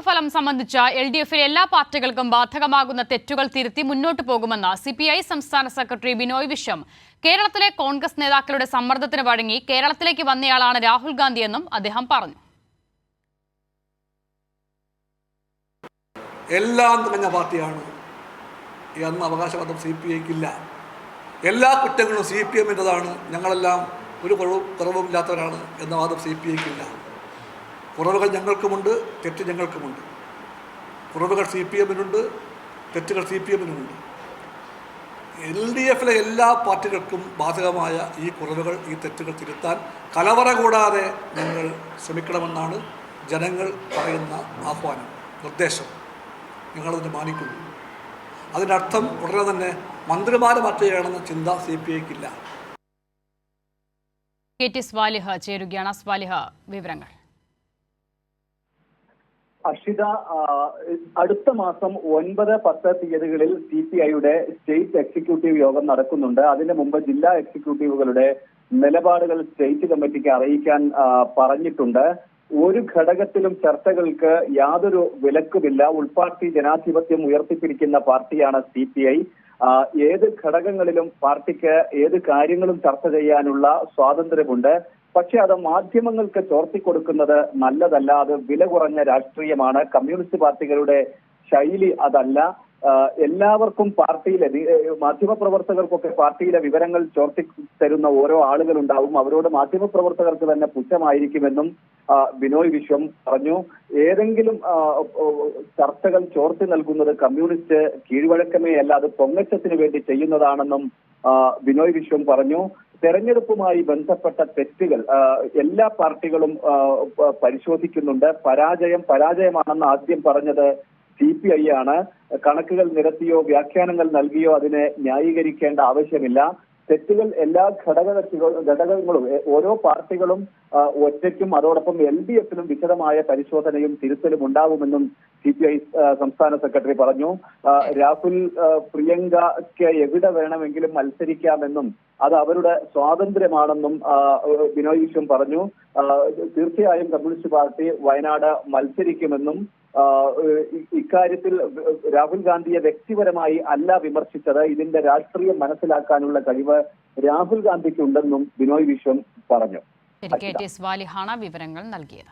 തെരഞ്ഞെടുപ്പ് ഫലം സംബന്ധിച്ച എൽ ഡി എഫിലെ എല്ലാ പാർട്ടികൾക്കും ബാധകമാകുന്ന തെറ്റുകൾ തിരുത്തി മുന്നോട്ട് പോകുമെന്ന് സി പി ഐ സംസ്ഥാന സെക്രട്ടറി ബിനോയ് വിശ്വം. കേരളത്തിലെ കോൺഗ്രസ് നേതാക്കളുടെ സമ്മർദ്ദത്തിന് വഴങ്ങി കേരളത്തിലേക്ക് വന്നയാളാണ് രാഹുൽ ഗാന്ധിയെന്നും അദ്ദേഹം പറഞ്ഞു. എല്ലാം തികഞ്ഞ പാർട്ടിയാണ്. എന്ന അവകാശവാദം സി പി ഐക്കില്ല എല്ലാ കുറ്റങ്ങളും സി പി എമ്മിന്റെതാണ് ഞങ്ങളെല്ലാം ഒരു കുറവും കുറവുമില്ലാത്തവരാണ് എന്ന വാദം സി പി ഐക്കില്ല കുറവുകൾ ഞങ്ങൾക്കുമുണ്ട് തെറ്റ് ഞങ്ങൾക്കുമുണ്ട്. കുറവുകൾ സി പി എമ്മിനുണ്ട് തെറ്റുകൾ സി പി എമ്മിനുമുണ്ട് എൽ ഡി എഫിലെ എല്ലാ പാർട്ടികൾക്കും ബാധകമായ ഈ കുറവുകൾ ഈ തെറ്റുകൾ തിരുത്താൻ കലവറ കൂടാതെ ഞങ്ങൾ ശ്രമിക്കണമെന്നാണ് ജനങ്ങൾ പറയുന്ന ആഹ്വാനം നിർദ്ദേശം. ഞങ്ങളതിനെ മാനിക്കുന്നു. അതിനർത്ഥം ഉടനെ തന്നെ മന്ത്രിമാരെ മാറ്റുകയാണെന്ന ചിന്ത സി പി ഐക്കില്ല കെ ടി സ്വാലിഹ ചേരുകയാണ്. സ്വാലിഹ വിവരങ്ങൾ. അക്ഷിത ആ, അടുത്ത മാസം ഒൻപത് പത്ത് തീയതികളിൽ സി പി ഐയുടെ സ്റ്റേറ്റ് എക്സിക്യൂട്ടീവ് യോഗം നടക്കുന്നുണ്ട്. അതിന് മുമ്പ് ജില്ലാ എക്സിക്യൂട്ടീവുകളുടെ നിലപാടുകൾ സ്റ്റേറ്റ് കമ്മിറ്റിക്ക് അറിയിക്കാൻ പറഞ്ഞിട്ടുണ്ട്. ഒരു ഘടകത്തിലും ചർച്ചകൾക്ക് യാതൊരു വിലക്കുമില്ല. ഉൾപാർട്ടി ജനാധിപത്യം ഉയർത്തിപ്പിടിക്കുന്ന പാർട്ടിയാണ് സി പി ഐ. ഏത് ഘടകങ്ങളിലും പാർട്ടിക്ക് ഏത് കാര്യങ്ങളും ചർച്ച ചെയ്യാനുള്ള സ്വാതന്ത്ര്യമുണ്ട്. പക്ഷെ അത് മാധ്യമങ്ങൾക്ക് ചോർത്തിക്കൊടുക്കുന്നത് നല്ലതല്ല അത് വില കുറഞ്ഞ രാഷ്ട്രീയമാണ്. കമ്മ്യൂണിസ്റ്റ് പാർട്ടികളുടെ ശൈലി അതല്ല. എല്ലാവർക്കും പാർട്ടിയിലെ മാധ്യമപ്രവർത്തകർക്കൊക്കെ പാർട്ടിയിലെ വിവരങ്ങൾ ചോർത്തി തരുന്ന ഓരോ ആളുകളുണ്ടാവും. അവരോട് മാധ്യമപ്രവർത്തകർക്ക് തന്നെ പുച്ഛമായിരിക്കുമെന്നും ബിനോയ് വിശ്വം പറഞ്ഞു. ഏതെങ്കിലും ചർച്ചകൾ ചോർത്തി നൽകുന്നത് കമ്മ്യൂണിസ്റ്റ് കീഴ്വഴക്കമേ അല്ല അത് പൊങ്ങച്ചത്തിന് വേണ്ടി ചെയ്യുന്നതാണെന്നും ബിനോയ് വിശ്വം പറഞ്ഞു. തെരഞ്ഞെടുപ്പുമായി ബന്ധപ്പെട്ട തെറ്റുകൾ എല്ലാ പാർട്ടികളും പരിശോധിക്കുന്നുണ്ട്. പരാജയം പരാജയമാണെന്ന് ആദ്യം പറഞ്ഞത് സി പി ഐ ആണ്. കണക്കുകൾ നിരത്തിയോ വ്യാഖ്യാനങ്ങൾ നൽകിയോ അതിനെ ന്യായീകരിക്കേണ്ട ആവശ്യമില്ല. തെറ്റുകൾ എല്ലാ ഘടക ഘടകങ്ങളും ഓരോ പാർട്ടികളും ഒറ്റയ്ക്കും അതോടൊപ്പം എൽ ഡി എഫിലും വിശദമായ പരിശോധനയും തിരുത്തലും ഉണ്ടാകുമെന്നും സി പി ഐ സംസ്ഥാന സെക്രട്ടറി പറഞ്ഞു. രാഹുൽ പ്രിയങ്കയ്ക്ക് എവിടെ വേണമെങ്കിലും മത്സരിക്കാമെന്നും അത് അവരുടെ സ്വാതന്ത്ര്യമാണെന്നും ബിനോയ് വിശ്വം പറഞ്ഞു. തീർച്ചയായും കമ്മ്യൂണിസ്റ്റ് പാർട്ടി വയനാട് മത്സരിക്കുമെന്നും ഇക്കാര്യത്തിൽ രാഹുൽ ഗാന്ധിയെ വ്യക്തിപരമായി അല്ല വിമർശിച്ചത്. ഇതിന്റെ രാഷ്ട്രീയം മനസ്സിലാക്കാനുള്ള കഴിവ് രാഹുൽ ഗാന്ധിക്ക് ഉണ്ടെന്നും ബിനോയ് വിശ്വം പറഞ്ഞു. വിവരങ്ങൾ നൽകിയത്.